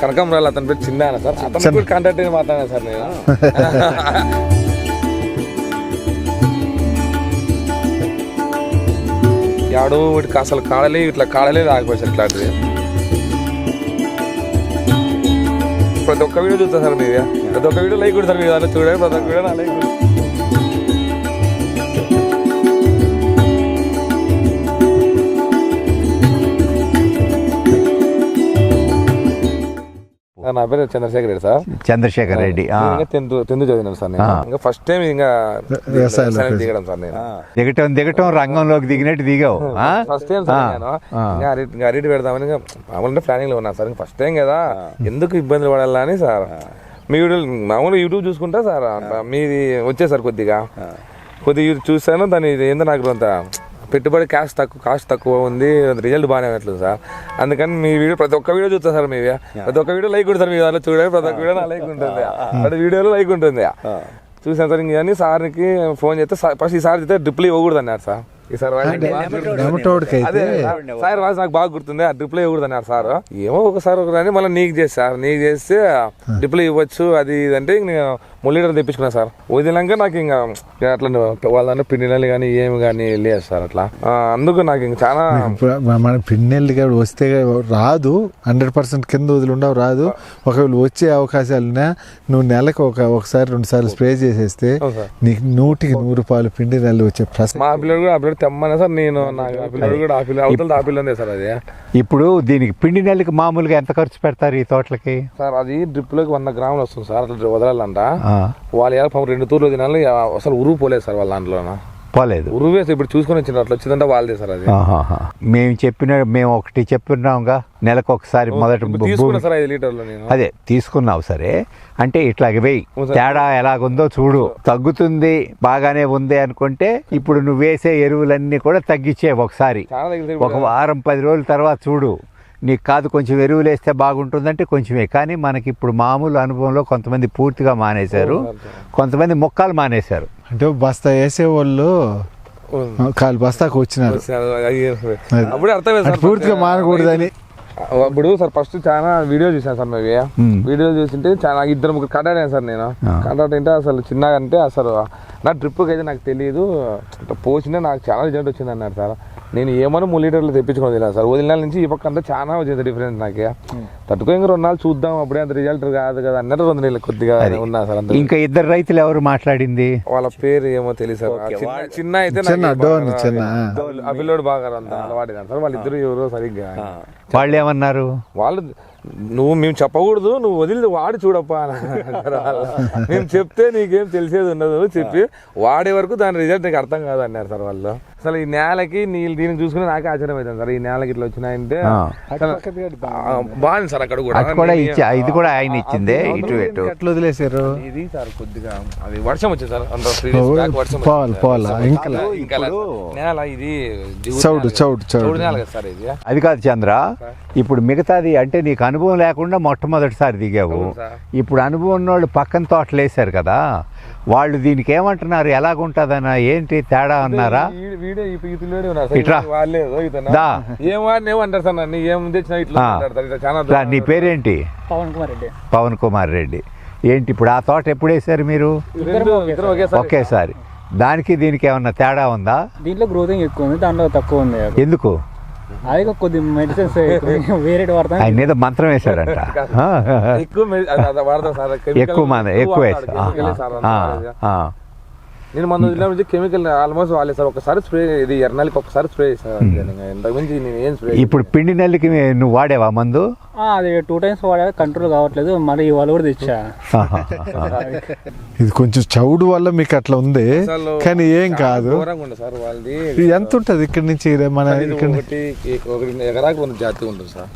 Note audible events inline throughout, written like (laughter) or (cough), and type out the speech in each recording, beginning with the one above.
కనకంరాలు అతని పేరు చిన్న ఆయన సార్ అతను కూడా కాంటాక్ట్ అయ్యి మాట్లాడాను సార్ నేను. (laughs) యాడో వీటికి అసలు కాడలే ఇట్లా కాడలే రాకపోయి సార్ ఇట్లాంటిది ప్రతి ఒక్క వీడియో చూస్తా సార్ మీది. ప్రతి ఒక్క వీడియో లైక్ కొడతారు మీరు దాంట్లో చూడండి ప్రతి ఒక్క వీడియో నా లైక్ నా పేరు చంద్రశేఖర్ రెడ్డి సార్. చంద్రశేఖర్ రెడ్డి ఇంకా టెన్త్ టెన్త్ చదివినాను సార్ నేను. ఇంకా ఫస్ట్ టైం ఇంకా వ్యవసాయం దిగడం సార్ నేను. దిగటం దిగటం రంగంలోకి దిగినట్టు దిగావు? ఫస్ట్ టైం సార్ నేను. ఇంకా అరటి ఇంకా అరటి పెడదామని ఇంకా మామూలుగా ప్లానింగ్లో ఉన్నా సార్. ఫస్ట్ టైం కదా. ఎందుకు ఇబ్బందులు పడాలని సార్. మీ వీడియో మామూలుగా యూట్యూబ్ చూసుకుంటా సార్. మీది వచ్చేసారు కొద్దిగా. కొద్దిగా చూసాను దాని ఏందో నాకు అంత పెట్టుబడి కాస్ట్ తక్కువ కాస్ట్ తక్కువ ఉంది రిజల్ట్ బాగానే ఉన్నట్లు సార్. అందుకని మీ వీడియో ప్రతి ఒక్క వీడియో చూస్తా సార్ మీవి. ప్రతి ఒక్క వీడియో లైక్ కొడతారు మీ దాంట్లో. చూడండి ప్రతి ఒక్క వీడియో నా లైక్ ఉంటుంది. ప్రతి వీడియోలో లైక్ ఉంటుంది. చూసాను సార్ ఇంక సార్కి ఫోన్ చేస్తే ఫస్ట్ ఈ సార్ చేస్తే డ్రిప్లు ఇవ్వకూడదు అన్నారు సార్. ఈసారి అయితే సార్, సార్ వాయిస్ నాకు బాగా గుర్తుంది ఆ డ్రిప్లో ఇవ్వకూడదు అన్నారు సార్. ఏమో ఒకసారి ఒకసారి మళ్ళీ నీకు చేసి సార్ నీకు చేస్తే డ్రిప్లో ఇవ్వచ్చు అది ఇది అంటే ముల్లీటర్ తెప్పించుకున్నా సార్. వదిలినాక నాకు ఇంకా అట్లా వాళ్ళ పిండినలు కానీ ఏమి కానీ లేదు సార్ అట్లా. అందుకు నాకు ఇంక చాలా మన పిన్నెల్లి కూడా వస్తే రాదు. హండ్రెడ్ పర్సెంట్ కింద వదిలి ఉండవు రాదు. ఒకవేళ వచ్చే అవకాశాలు ఉన్నా నువ్వు నెలకు ఒక ఒకసారి రెండు సార్లు స్ప్రే చేసేస్తే. నీకు నూటికి నూరు రూపాయలు పిండి నెలలు వచ్చే ప్రశ్న మా పిల్లడు కూడా ఆ పిల్లడు తెమ్మన్నా సార్. నేను నాకు ఆ పిల్లడు కూడా ఆ అవతల ఆ పిల్లనే సార్ అది. ఇప్పుడు దీనికి పిండి నెలకి మామూలుగా ఎంత ఖర్చు పెడతారు ఈ తోటలకి? సార్ అది డ్రిప్లోకి వంద గ్రాములు వస్తుంది సార్. అట్లా వదలాలంట. వాళ్ళు పాపం రెండు తూర్లు తినాలి అసలు ఉరువు పోలేదు సార్ వాళ్ళ దాంట్లోన పోలేదు. ఉరువు వేసి ఇప్పుడు చూసుకొని వచ్చింది అట్లా వచ్చిందంటే వాళ్ళదే సార్ అది. మేము చెప్పిన మేము ఒకటి చెప్పున్నాంగా నెలకు ఒకసారి మొదట సార్ ఐదు లీటర్లు నేను. అదే తీసుకున్నావు సరే. అంటే ఇట్లాగ వెయ్యి. తేడా ఎలాగుందో చూడు. తగ్గుతుంది బాగానే ఉంది అనుకుంటే ఇప్పుడు నువ్వు వేసే ఎరువులన్నీ కూడా తగ్గించే ఒకసారి. ఒక వారం పది రోజుల తర్వాత చూడు. నీకు కాదు కొంచెం ఎరువులు వేస్తే బాగుంటుందంటే కొంచెమే. కానీ మనకి ఇప్పుడు మామూలు అనుభవంలో కొంతమంది పూర్తిగా మానేశారు. కొంతమంది మొక్కలు మానేశారు. అంటే బస్తా వేసే వాళ్ళు కాలు బస్తాకు వచ్చినారు. అప్పుడే అర్థమైంది సార్ పూర్తిగా మానకూడదని. ఇప్పుడు సార్ ఫస్ట్ చాలా వీడియో చూసాను సార్ మేము. వీడియో చూసింటే చాలా ఇద్దరు ముగ్గురు కంటాక్ట్ సార్ నేను. కంటాక్ట్ అంటే అసలు చిన్నగా అంటే అసలు నా ట్రిప్కి అయితే నాకు తెలియదు పోసినా నాకు చాలా రిజల్ట్ వచ్చింది అన్నారు సార్. నేను ఏమన్నా మూడు లీటర్లు తెప్పించుకొని వదిలేను సార్. వదిలిన నుంచి ఈ పక్క అంతా చాలా వచ్చింది డిఫరెన్స్ నాకే. తట్టుకో ఇంకా రెండు నాలుగు చూద్దాం అప్పుడే అంత రిజల్ట్ కాదు కదా. అన్నట్టు రెండు నెలలు కొద్దిగా ఉన్నా సార్ అంత ఇంకా ఇద్దరు రైతులు ఎవరు మాట్లాడింది? వాళ్ళ పేరు ఏమో తెలియదు ఆ చిన్న అయితే డోన్ బాగా అలవాటు కాదు సార్ వాళ్ళిద్దరు ఎవరో సరిగ్గా వాళ్ళు ఏమన్నారు? వాళ్ళు నువ్వు మేము చెప్పకూడదు నువ్వు వదిలి వాడి చూడప్పా. మేము చెప్తే నీకేం తెలిసేది ఉండదు చెప్పి వాడే వరకు దాని రిజల్ట్ నీకు అర్థం కాదు అన్నారు సార్ వాళ్ళు. అసలు ఈ నేలకి నీళ్ళు దీనికి చూసుకుని నాకే ఆశ్చర్యం అవుతుంది సార్. ఈ నేలకి ఇట్లా వచ్చినాయంటే బాగుంది సార్ అక్కడ కూడా. అది కూడా ఇచ్చి ఇది కూడా ఆయన ఇచ్చిందే ఇటు ఇటు. ఎట్లా వదిలేశారు. ఇది సార్ కొద్దిగా అది వర్షం వచ్చింది సార్. అంత వర్షం పోవాలి, ఇంకా కాదు, ఇంకా. నేల ఇది చౌడు. చౌడు, చౌడు. నేల కదా సార్ ఇది. అది కాదు చంద్ర ఇప్పుడు మిగతాది అంటే నీకు అనుభవం లేకుండా మొట్టమొదటిసారి దిగావు. ఇప్పుడు అనుభవం ఉన్నోళ్ళు పక్కన తోటలు వేశారు కదా. వాళ్ళు దీనికి ఏమంటున్నారు? ఎలాగుంటుందన్నా ఏంటి తేడా అన్నారా? ఇట్లా నీ పేరేంటి? పవన్ కుమార్ రెడ్డి. పవన్ కుమార్ రెడ్డి. ఏంటి ఇప్పుడు ఆ తోట ఎప్పుడు వేశారు మీరు? ఒకేసారి. ఒకేసారి. దానికి దీనికి ఏమన్నా తేడా ఉందా? దీంట్లో గ్రోతింగ్ ఎక్కువ ఉంది దాంట్లో తక్కువ ఉంది ఎందుకు? అది కొద్ది మెడిసిన్స్ వేరే వాడతాం ఆయన మీద మంత్రం వేశాడంట ఆ, ఎక్కువ ఎక్కువ మంది ఎక్కువ. వేశారు నేను మన వదిలిన నుంచి కెమికల్ ఆల్మోస్ట్ వాళ్ళే సార్. ఒకసారి స్ప్రే ఇది ఎర్నల్కి ఒకసారి స్ప్రే చేశాను నేను ఏం స్ప్రే ఇప్పుడు పిండి నెల్లికి నువ్వు వాడేవా మందు? అది టూ టైమ్స్ వాడా. కంట్రోల్ కావట్లేదు. మళ్ళీ ఇవాళ కూడా తెచ్చా. ఇది కొంచెం చౌడు వల్ల మీకు అట్లా ఉంది. కానీ ఏం కాదు. ఉంది సార్ వాళ్ళది. ఎంత ఉంటుంది ఇక్కడి నుంచి? మన ఇక్కడ ఒకటి ఒకటి ఎకరాకి వంద జాతి ఉంటుంది సార్.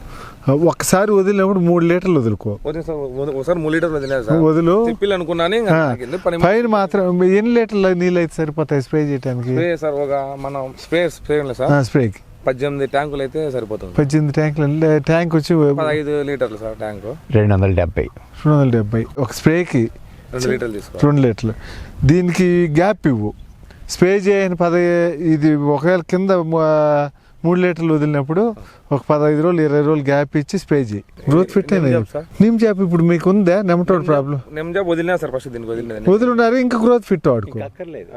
ఒక్కసారి వదిలినప్పుడు మూడు లీటర్లు వదులుకో. ఒకసారి మూడు లీటర్లు వదిలేదు సార్. వదులు. తిప్పిల్ అనుకున్నాను పని మాత్రం ఎన్ని లీటర్ల నీళ్ళు అయితే సరిపోతాయి స్ప్రే చేయడానికి స్ప్రే సార్ ఒక మనం స్ప్రే స్ప్రే సార్. స్ప్రేకి. పద్దెనిమిది ట్యాంకులు అయితే సరిపోతుంది. పద్దెనిమిది ట్యాంకులు ట్యాంక్ వచ్చి పదహైదు లీటర్లు సార్ ట్యాంకు. రెండు వందల డెబ్బై. రెండు వందల డెబ్బై. ఒక స్ప్రేకి రెండు లీటర్లు తీసుకో. రెండు లీటర్లు. దీనికి గ్యాప్ ఇవ్వు. స్ప్రే చేయని పద ఇది ఒకవేళ కింద మూడు లీటర్లు వదిలినప్పుడు ఒక పదహైదు రోజులు ఇరవై రోజులు గ్యాప్ ఇచ్చి స్ప్రే చేయి. గ్రోత్ ఫిట్ నిమ్? నిమ్ జాప్ ఇప్పుడు మీకు ఉందా నెమటోడ్ ప్రాబ్లం. నేను జాబ్ వదిలినా సార్ ఫస్ట్ దీనికి వదిలినా వదిలినారు ఇంకా గ్రోత్ ఫిట్ వాడుకో. అక్కర్లేదు.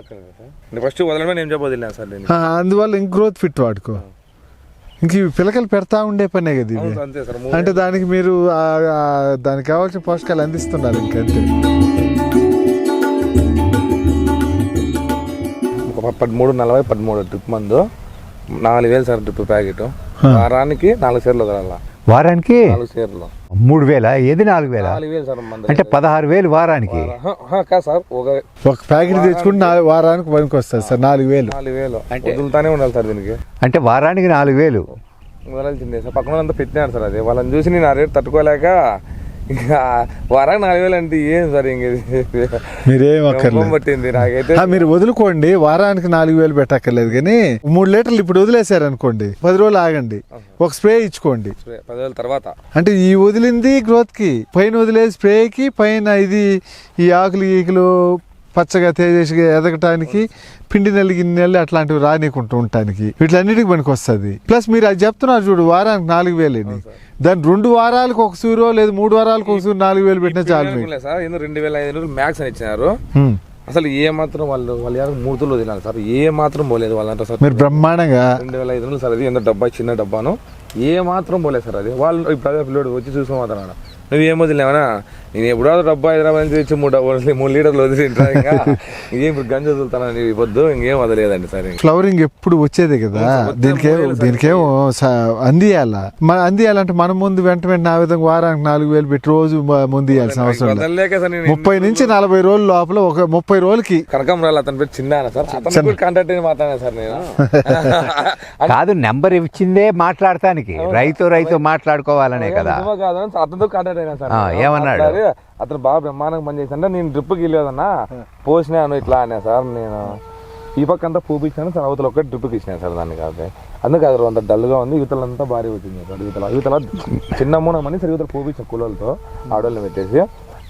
నేను ఫస్ట్ వదలడమే నేను జాబ్ వదిలినా సార్ అందువల్ల ఇంక గ్రోత్ ఫిట్ వాడుకో. ఇంక ఇవి పిలకలు పెడతా ఉండే పనే కదా ఇవి. అవును, అంతే సార్ అంటే దానికి మీరు దానికి కావాల్సిన పోషకాలు అందిస్తున్నారు ఇంకంతే ఒక పదమూడు నలభై పదమూడు ట్రిప్ మందు. నాలుగు వేలు సార్ ట్రిప్ ప్యాకెట్. వారానికి నాలుగు సేర్లు వదలాల. వారానికి? నాలుగు సేర్లు మూడు వేల? ఏది నాలుగు వేల? నాలుగు వేలు సార్ మందు అంటే పదహారు వేలు వారానికి? కాదు సార్ ఒక ఒక ప్యాకెట్ తెచ్చుకుంటే నాలుగు వారానికి పనికి వస్తుంది సార్ నాలుగు వేలు. నాలుగు వేలు. వదులుతానే ఉండాలి సార్ దీనికి. అంటే వారానికి నాలుగు వేలు? వదలాల్సిందే సార్. పక్కన పెట్టినారు సార్ అది. వాళ్ళని చూసి నేను ఆ రేట్ తట్టుకోలేక ఇంకా వారానికి నాలుగు వేలు అంటే ఏం సార్ ఇంక? మీరేం అక్కర్లేదు. పట్టింది నాకైతే. మీరు వదులుకోండి. వారానికి నాలుగు వేలు పెట్టక్కర్లేదు కానీ మూడు లీటర్లు ఇప్పుడు వదిలేశారు అనుకోండి పది రోజులు ఆగండి. ఒక స్ప్రే ఇచ్చుకోండి. పదివేల తర్వాత. అంటే ఈ వదిలింది గ్రోత్కి. పైన వదిలే స్ప్రేకి పైన ఇది ఈ ఆకులు ఈకులు పచ్చగా తేజస్గా ఎదగటానికి పిండి నెల్లి గిన్నె నెల్లి అట్లాంటివి రానికుంటూ ఉండటానికి వీటిలన్నిటికి పనికి వస్తుంది ప్లస్ మీరు అది చెప్తున్నారు చూడు వారానికి నాలుగు వేలని దాని రెండు వారాలకు ఒక సూరో లేదు మూడు వారాలకు ఒక సూరు నాలుగు వేలు పెట్టినా చాలు సార్ రెండు వేల ఐదు వందలు మ్యాక్స్ అని ఇచ్చినారు. అసలు ఏ మాత్రం వాళ్ళు వాళ్ళు మూడు వదిలినారు సార్ ఏ మాత్రం పోలేదు వాళ్ళంతా సార్. మీరు బ్రహ్మాండంగా రెండు వేల ఐదు వందలు సార్ అది ఎంత డబ్బా చిన్న డబ్బాను. ఏ మాత్రం పోలేదు సార్ అది. వాళ్ళు ఇప్పుడు అదే పిల్లోడు వచ్చి చూసుకోమాతున్నాడు నువ్వు ఏం వదిలేవనా నేను ఎప్పుడో డబ్బా హైదరాబాద్ నుంచి తెచ్చి మూడు డబ్బా వదిలి మూడు లీటర్లు వదిలి ఉంటా ఇంకా ఇదేం ఇప్పుడు గంజి వదులుతానని పొద్దు ఇంకేం వదలేదండి సార్. ఇంక. ఫ్లవరింగ్ ఎప్పుడు వచ్చేదే కదా? దీనికేం దీనికేమో అందియాల. మన అందియాలంటే మన ముందు వెంట వెంటనే ఆ విధంగా వారానికి నాలుగు వేలు పెట్టి రోజు ముందు ఇవ్వాల్సిన అవసరం ముప్పై నుంచి నలభై రోజుల లోపల ఒక ముప్పై రోజులకి కనకాంబరాలు అతని పేరు చిన్న సార్? అతను కాంటాక్ట్ అయిన మాట్లాడాను సార్ నేను. (laughs) కాదు నెంబర్ ఇచ్చిందే మాట్లాడటానికి. రైతు రైతు మాట్లాడుకోవాలనే కదా. కాదు అతనితో కాంటాక్ట్ అయినా సార్. ఏమన్నాడు? అతను బాగా బ్రహ్మాండంగా పని చేశాడు నేను డ్రిప్కి వెళ్ళేదన్నా పోసినాను ఇట్లా అన్నా సార్ నేను ఈ పక్క అంతా పూపించాను సార్ అవతల ఒక్కటి డ్రిప్కి ఇచ్చినాను సార్ దాన్ని కాదు అందుకే అది అంత డల్గా ఉంది యువతలంతా భారీ వచ్చింది సార్ యువతల యువతల చిన్న మూనమని సరే యువతల పూపించిన కూలలతో ఆడోళ్ళని పెట్టేసి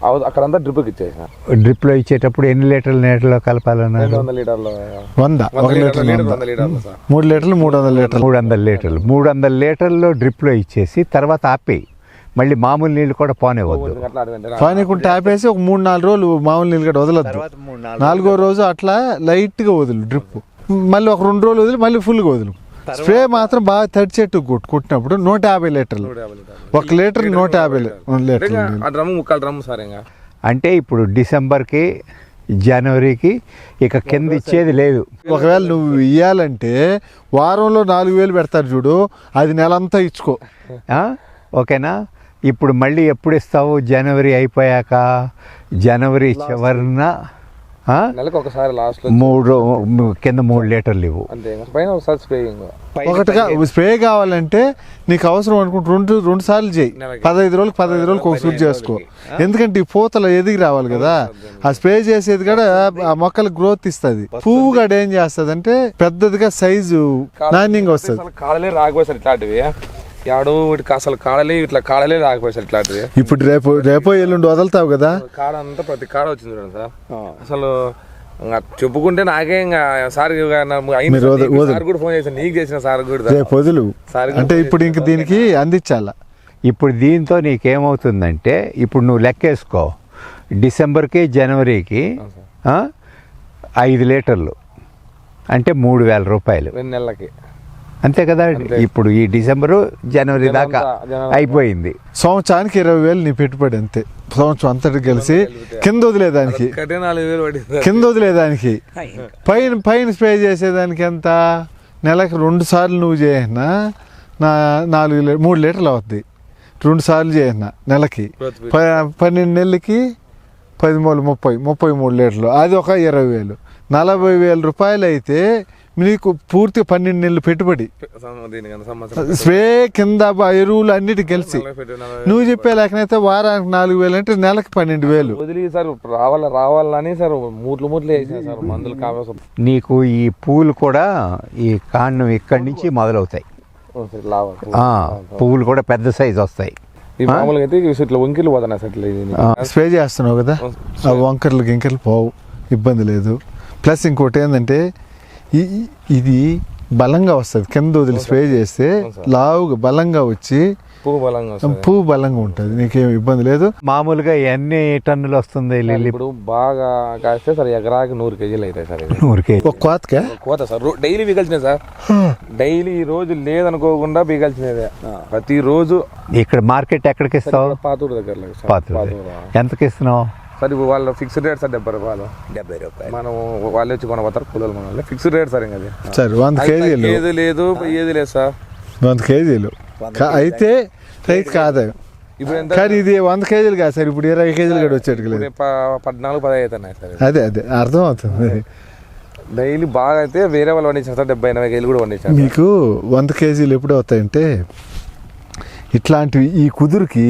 అవ- అక్కడంతా డ్రిప్కి ఇచ్చేసిన డ్రిప్లో ఇచ్చేటప్పుడు ఎన్ని లీటర్ల నీటిలో కలపాలన్నారు రెండు వందల లీటర్లు వంద ఒక లీటర్ మూడు లీటర్లు మూడు వందల లీటర్లు మూడు వందల లీటర్లు మూడు వందల లీటర్లు డ్రిప్లో ఇచ్చేసి తర్వాత ఆపేయి మళ్ళీ మామూలు నీళ్ళు కూడా అడగండి పానీకుంటే ఆపేసి ఒక మూడు నాలుగు రోజులు మామూలు నీళ్ళు కూడా వదలద్దు. నాలుగో రోజు అట్లా లైట్గా వదులు డ్రిప్. మళ్ళీ ఒక రెండు రోజులు వదిలి మళ్ళీ ఫుల్గా వదులు స్ప్రే మాత్రం బాగా తడిచెట్టు కొట్టు కొట్టినప్పుడు నూట యాభై లీటర్లు. ఒక లీటర్ నూట యాభై లీటర్లు. అంటే ఇప్పుడు డిసెంబర్కి జనవరికి ఇక కింద ఇచ్చేది లేదు. ఒకవేళ నువ్వు ఇయ్యాలంటే వారంలో నాలుగు వేలు పెడతారు చూడు అది నెలంతా ఇచ్చుకో. ఆ? ఓకేనా? ఇప్పుడు మళ్ళీ ఎప్పుడు ఇస్తావు జనవరి అయిపోయాక? జనవరి చివరిన ఒకసారి లాస్ట్లో మూడు కింద మూడు లీటర్లు ఇవ్వు. ఒకటిగా స్ప్రే కావాలంటే నీకు అవసరం అనుకుంటే రెండు రెండు సార్లు చేయి. పదహైదు రోజులకు పదహైదు రోజులకు ఒక సూట్ చేసుకో. ఎందుకంటే ఈ పూతలు ఎదిగి రావాలి కదా. ఆ స్ప్రే చేసేది కూడా ఆ మొక్కలకు గ్రోత్ ఇస్తుంది. పువ్వు కూడా ఏం చేస్తుంది అంటే పెద్దదిగా సైజు నాణ్యంగా వస్తుంది. ఇట్లాంటివి. యాడో వీటికి అసలు కాడలే ఇట్లా కాడలే రాకపోయి సార్ ఇట్లాంటివి. ఇప్పుడు రేపు రేపో ఎల్లుండి వదులుతావు కదా? కాడ అంతా ప్రతి కాడ వచ్చింది చూడండి సార్. అసలు ఇంకా చెప్పుకుంటే నాకే ఇంకా సార్ కూడా ఫోన్ చేశాను నీకు చేసిన సార్ కూడా రేపు వదులు. సార్ అంటే ఇప్పుడు ఇంక దీనికి అందించాల? ఇప్పుడు దీంతో నీకేమవుతుందంటే ఇప్పుడు నువ్వు లెక్కేసుకో. డిసెంబర్కి జనవరికి ఆ, ఐదు లీటర్లు. అంటే మూడు వేల రూపాయలు. రెండు నెలలకి. అంతే కదా? ఇప్పుడు ఈ డిసెంబరు జనవరి దాకా అయిపోయింది. సంవత్సరానికి ఇరవై వేలు నీ పెట్టుబడి అంతే. సంవత్సరం అంతటి కలిసి కింద వదిలేదానికి. కింద వదిలేదానికి. పైన. పైన స్ప్రే చేసేదానికి ఎంత? నెలకు రెండు సార్లు నువ్వు చేయనా నా నాలుగు మూడు లీటర్లు అవుద్ది. రెండు సార్లు చేయనా నెలకి. పన్నెండు నెలలకి పది మూడు ముప్పై ముప్పై మూడు లీటర్లు. అది ఒక ఇరవై వేలు. నలభై వేల రూపాయలు అయితే నీకు పూర్తి పన్నెండు నెలలు పెట్టుబడి. సం- దీనికి అంత సంవత్సరం స్ప్రే కింద బ- ఎరువులు అన్నిటి కలిసి నువ్వు చెప్పే లేకనైతే వారానికి నాలుగు వేలు అంటే నెలకి పన్నెండు వేలు. వదిలి సార్ రావాల రావాలని సార్ మూట్లు మూట్లు సార్ మందులు కావాల్సి నీకు ఈ పూలు కూడా ఈ కాండం ఇక్కడి నుంచి మొదలవుతాయి. పువ్వులు కూడా పెద్ద సైజు వస్తాయి. ఈ మామూలుగా అయితే ఇవి ఇట్లా వంకిలు పోతున్నాయి సార్ ఇట్లా ఇది స్ప్రే చేస్తున్నావు కదా? ఆ వంకర్లు గింకర్లు పోవు ఇబ్బంది లేదు. ప్లస్ ఇంకోటి ఏంటంటే ఇది బలంగా వస్తుంది. కింద వదిలి స్ప్రే చేస్తే లావుగా బలంగా వచ్చి పువ్వు బలంగా వస్తుంది. పువ్వు బలంగా ఉంటుంది. నీకేం ఇబ్బంది లేదు. మామూలుగా ఎన్ని టన్నులు వస్తుంది లిల్లీ? ఇప్పుడు బాగా కాస్తే సార్ ఎకరాకి నూరు కేజీలు అవుతాయి సార్ ఇది. ఊరికే ఒక కోతకే కోత సార్. డైలీ బీగాల్సినది సార్. డైలీ ఈ రోజు లేదనుకోకుండా బీగాల్సినదే ప్రతి రోజు ఇక్కడ మార్కెట్ ఎక్కడికి ఇస్తావు? పాతూరు దగ్గర సార్. పాత్ర పాతూరు. ఎంతకి ఇస్తున్నావు సార్ ఇప్పుడు వాళ్ళ ఫిక్స్డ్ రేట్ సార్ డెబ్బై రూపాయలు. డెబ్బై రూపాయలు. మనం వాళ్ళు వచ్చి కొనబోతారు కూలీలు మన వాళ్ళు ఫిక్స్డ్ రేట్ సార్ ఇంకా అది సరే వంద కేజీలు. ఏది లేదు ఏది లేదు సార్. వంద కేజీలు. అయితే రైతుకి ఆదాయం ఇప్పుడు ఎంత? కానీ ఇది వంద కేజీలు కాదు సార్ ఇప్పుడు ఇరవై కేజీలు కూడా వచ్చేట్టుకు లేదు. ఇప్పుడు ప- పద్నాలుగు పదహైదు అవుతున్నాయి సార్. అదే అదే అర్థం అవుతుంది డైలీ బాగా అయితే వేరే వాళ్ళు పండించారు సార్ డెబ్బై ఎనభై కేజీలు కూడా పండించారు మీకు వంద కేజీలు ఎప్పుడు అవుతాయంటే ఇట్లాంటివి ఈ కుదురుకి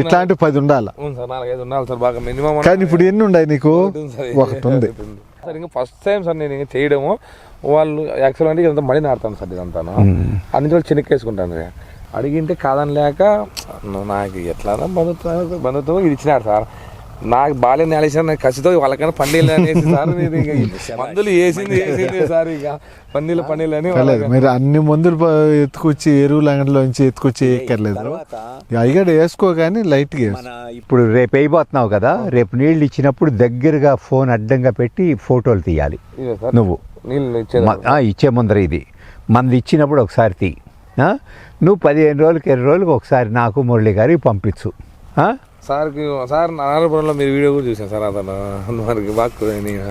ఇట్లాంటి పది ఉండాలి. అవును సార్ నాలుగైదు ఉండాలి సార్ బాగా మినిమం కానీ ఇప్పుడు ఎన్ని ఉన్నాయి నీకు? ఒకటి ఉంది సార్. ఇంకా ఫస్ట్ టైం సార్ నేను ఇంకా చేయడము. వాళ్ళు యాక్చువల్ అంటే ఇదంతా మడి నాడతాను సార్ ఇదంతాను. అన్ని చోట్ల చెనక్కేసుకుంటాను అడిగింటే కాదని లేక నాకు ఎట్లా బంధుత్వం బంధుత్వం ఇది ఇచ్చినాడు సార్. నాకు బాల్యం నేలేసాను నాకు కసితో వాళ్ళకన్నా పండిలు అనేసి సార్ (laughs) మందులు వేసింది వేసింది సార్ ఇక. పన్నీళ్ళు పన్నీళ్ళు అని మీరు అన్ని మందులు ఎత్తుకొచ్చి ఎరువుల అంగడిలోంచి ఎత్తుకొచ్చి ఎక్కర్లేదు అయ్యాడ వేసుకో కానీ లైట్గా ఇప్పుడు రేపు వేయబోతున్నావు కదా రేపు నీళ్ళు ఇచ్చినప్పుడు దగ్గరగా ఫోన్ అడ్డంగా పెట్టి ఫోటోలు తీయాలి. నువ్వు. ఇచ్చే ముందర ఇది. మనది ఇచ్చినప్పుడు ఒకసారి తీ. ఆ? నువ్వు పదిహేను రోజులకి ఇరవై రోజులకి ఒకసారి నాకు మురళి గారికి పంపించు. ఆ? సార్కి సార్ నారాయణపురంలో మీరు వీడియో కూడా చూసాను సార్ అతను. మనకి బాగా నేను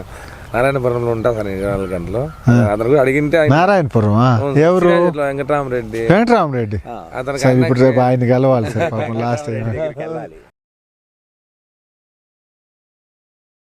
నారాయణపురంలో ఉంటా సార్ నేను నాలుగు గంటలు. అతను కూడా అడిగింటే నారాయణపురం ఎవరు? వెంకటరామరెడ్డి. వెంకటరామరెడ్డి? అతనికి సార్ ఇప్పుడు రేపు ఆయన కలవాలి సార్ లాస్ట్ టైం (laughs)